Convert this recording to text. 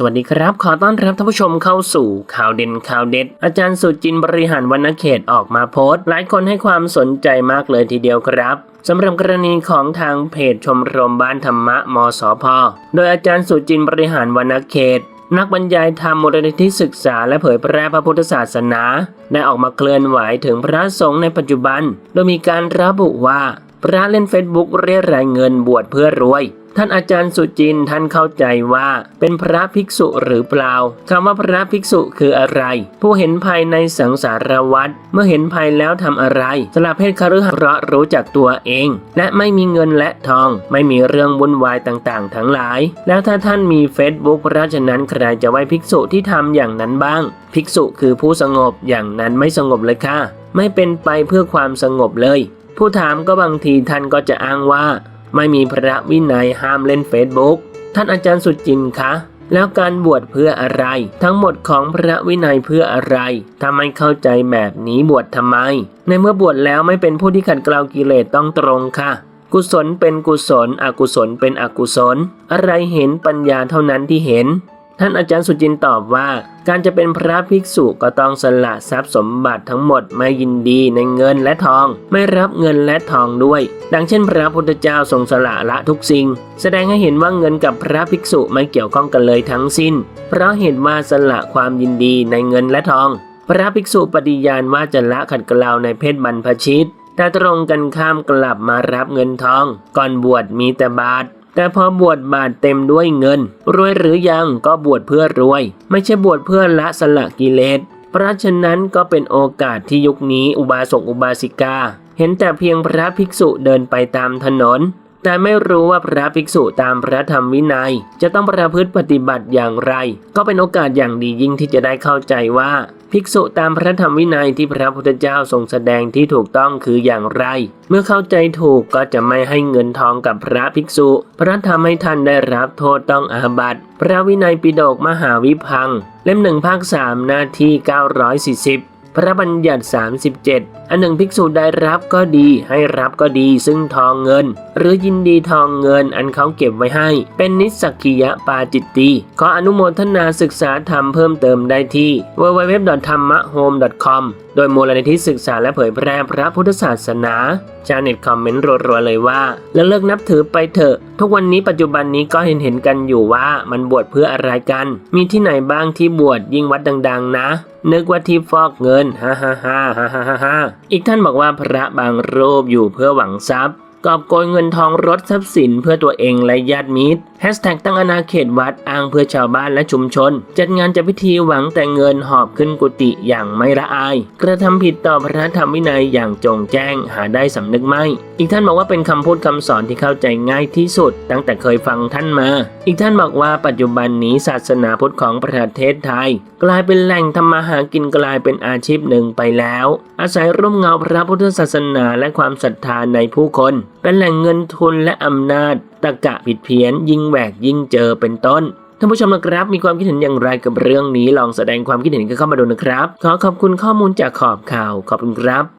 สวัสดีครับ ขอต้อนรับท่านผู้ชมเข้าสู่ข่าวเด่นข่าวเด็ด อาจารย์สุจินบริหารวรรณเขตออกมาโพสต์ หลายคนให้ความสนใจมากเลยทีเดียวครับสำหรับกรณีของทางเพจชมรมบ้านธรรมะมสพ โดยอาจารย์สุจินบริหารวรรณเขต นักบรรยายธรรมมูลนิธิศึกษาและเผยแพร่พระพุทธศาสนา ได้ออกมาเคลื่อนไหวถึงพระสงฆ์ในปัจจุบัน โดยมีการระบุว่าพระเล่นเฟซบุ๊กเรียรายเงินบวชเพื่อรวย ท่านอาจารย์สุจินท่านเข้าใจว่าเป็นพระภิกษุหรือเปล่าคำว่าพระภิกษุคืออะไร ผู้เห็นภายในสังสารวัฏเมื่อเห็นภัยแล้วทำอะไรสละเพศคฤหัสถ์เพราะรู้จักตัวเอง และไม่มีเงินและทอง ไม่มีเรื่องวุ่นวายต่างๆ ทั้งหลาย แล้วถ้าท่านมีเฟซบุ๊กเพราะฉะนั้นใครจะไหว้ภิกษุที่ทำอย่างนั้นบ้าง ภิกษุคือผู้สงบอย่างนั้นไม่สงบเลยค่ะ ไม่เป็นไปเพื่อความสงบเลย ผู้ถามก็บางทีท่านก็จะอ้างว่า ไม่มีพระวินัยห้ามเล่นเฟซบุ๊กท่านอาจารย์สุจินคะแล้วการบวชเพื่ออะไร ทั้งหมดของพระวินัยเพื่ออะไรถ้าไม่เข้าใจแบบนี้บวชทำไม ในเมื่อบวชแล้วไม่เป็นผู้ที่ขัดเกลากิเลสต้องตรงค่ะ กุศลเป็นกุศล อกุศลเป็นอกุศล อะไรเห็นปัญญาเท่านั้นที่เห็น ท่านอาจารย์สุจินตอบว่าการจะเป็นพระภิกษุก็ต้องสละทรัพย์สมบัติทั้งหมดไม่ยินดีในเงินและทอง ไม่รับเงินและทองด้วย ดังเช่นพระพุทธเจ้าทรงสละละทุกสิ่ง แสดงให้เห็นว่าเงินกับพระภิกษุไม่เกี่ยวข้องกันเลยทั้งสิ้น เพราะเห็นว่าสละความยินดีในเงินและทอง พระภิกษุปฏิญาณว่าจะละขัดเกลาในเพศบรรพชิต แต่ตรงกันข้ามกลับมารับเงินทอง ก่อนบวชมีแต่บาท แต่พอบวชบาทเต็มด้วยเงิน รวยหรือยังก็บวชเพื่อรวย ไม่ใช่บวชเพื่อละสละกิเลสเพราะฉะนั้นก็เป็นโอกาสที่ยุคนี้อุบาสกอุบาสิกา เห็นแต่เพียงพระภิกษุเดินไปตามถนน แต่ไม่รู้ว่าพระภิกษุตามพระธรรมวินัย จะต้องประพฤติปฏิบัติอย่างไร ก็เป็นโอกาสอย่างดียิ่งที่จะได้เข้าใจว่า ภิกษุตามพระธรรมวินัยที่พระพุทธเจ้าทรงแสดงที่ถูกต้องคืออย่างไร เมื่อเข้าใจถูกก็จะไม่ให้เงินทองกับพระภิกษุ พระทำให้ท่านได้รับโทษต้องอาบัติพระวินัยปิฎกมหาวิพัง เล่มหนึ่งภาคสามหน้าที่ 940 พระบัญญัติ 37 อันหนึ่งภิกษุได้รับก็ดีให้รับก็ดี ซึ่งทองเงิน หรือยินดีทองเงินอันเขาเก็บไว้ให้ เป็นนิสสกิยะปาจิตตีขออนุโมทนาศึกษาธรรมเพิ่มเติมได้ที่ www.thammahome.com โดยมูลนิธิศึกษาและเผยแพร่พระพุทธศาสนาชาวเน็ตคอมเมนต์รัวๆเลยว่า แล้วเลิกนับถือไปเถอะ ทุกวันนี้ปัจจุบันนี้ก็เห็นเห็นๆกันอยู่ว่ามันบวชเพื่ออะไรกัน มีที่ไหนบ้างที่บวชยิ่งวัดดัง ๆ นะ นึกว่าที่ฟอกเงินฮ่าฮ่าฮ่าฮ่าฮ่าอีกท่านบอกว่าพระบางรูปอยู่เพื่อหวังทรัพย์ กอบโกยเงินทองรถทรัพย์สินเพื่อตัวเองและญาติมิตรแฮชแท็กตั้งอาณาเขตวัดอ้างเพื่อชาวบ้านและชุมชน จัดงานจัดพิธีหวังแต่เงินหอบขึ้นกุฏิอย่างไม่ละอาย กระทำผิดต่อพระธรรมวินัยอย่างจงแจ้งหาได้สำนึกไม่ อีกท่านบอกว่าเป็นคำพูดคำสอนที่เข้าใจง่ายที่สุด ตั้งแต่เคยฟังท่านมา อีกท่านบอกว่าปัจจุบันนี้ศาสนาพุทธของประเทศไทย กลายเป็นแหล่งทำมาหากินกลายเป็นอาชีพหนึ่งไปแล้ว อาศัยร่มเงาพระพุทธศาสนาและความศรัทธาในผู้คนเป็นแหล่งเงินทุนและอำนาจตะกะผิดเพี้ยน ยิ่งแหวกยิ่งเจอเป็นต้นท่านผู้ชมนะครับมีความคิดเห็นอย่างไรกับเรื่องนี้ลองแสดงความคิดเห็นกันเข้ามาดูนะครับ ขอขอบคุณข้อมูลจากขอบข่าวขอบคุณครับ